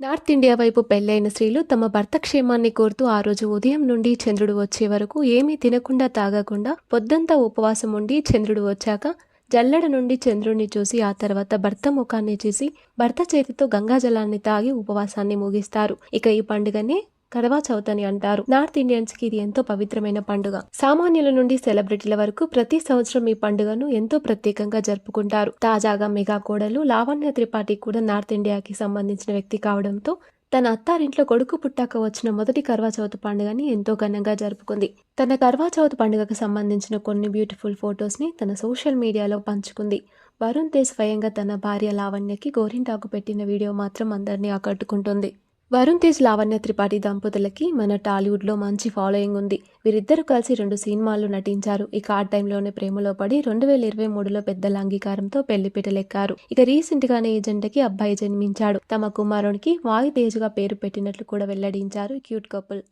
North India వైపు పెళ్ళైన స్త్రీలు తమ భర్త క్షేమాన్ని కోరుతూ ఆ రోజు ఉదయం నుండి చంద్రుడు వచ్చే వరకు ఏమీ తినకుండా తాగకుండా పొద్దంతా ఉపవాసం ఉండి చంద్రుడు వచ్చాక జల్లెడ నుండి చంద్రుడిని చూసి ఆ తర్వాత భర్త ముఖాన్ని చూసి భర్త చేతితో గంగాజలాన్ని తాగి ఉపవాసాన్ని ముగిస్తారు. ఇక ఈ పండుగనే కడవా చౌత్ అని అంటారు. నార్త్ ఇండియన్స్కి ఇది ఎంతో పవిత్రమైన పండుగ. సామాన్యుల నుండి సెలబ్రిటీల వరకు ప్రతి సంవత్సరం ఈ పండుగను ఎంతో ప్రత్యేకంగా జరుపుకుంటారు. తాజాగా మెగా కోడలు లావణ్య త్రిపాఠి కూడా నార్త్ ఇండియాకి సంబంధించిన వ్యక్తి కావడంతో తన అత్తారింట్లో కొడుకు పుట్టాక వచ్చిన మొదటి కర్వా చౌత్ పండుగని ఎంతో ఘనంగా జరుపుకుంది. తన కర్వా చౌత్ పండుగకు సంబంధించిన కొన్ని బ్యూటిఫుల్ ఫొటోస్ని తన సోషల్ మీడియాలో పంచుకుంది. వరుణ్ తేజ్ స్వయంగా తన భార్య లావణ్యకి గోరింటాకు పెట్టిన వీడియో మాత్రం అందరినీ ఆకట్టుకుంటుంది. వరుణ్ తేజ్ లావణ్య త్రిపాఠి దంపతులకి మన టాలీవుడ్లో మంచి ఫాలోయింగ్ ఉంది. వీరిద్దరూ కలిసి రెండు సినిమాల్లో నటించారు. ఇక ఆ టైంలోనే ప్రేమలో పడి రెండు వేల ఇరవై మూడులో పెద్దల అంగీకారంతో పెళ్ళిపీటలెక్కారు ఇక రీసెంట్ గానే ఈ జంటకి అబ్బాయి జన్మించాడు. తమ కుమారునికి వాయు తేజ్గా పేరు పెట్టినట్లు కూడా వెల్లడించారు క్యూట్ కపుల్.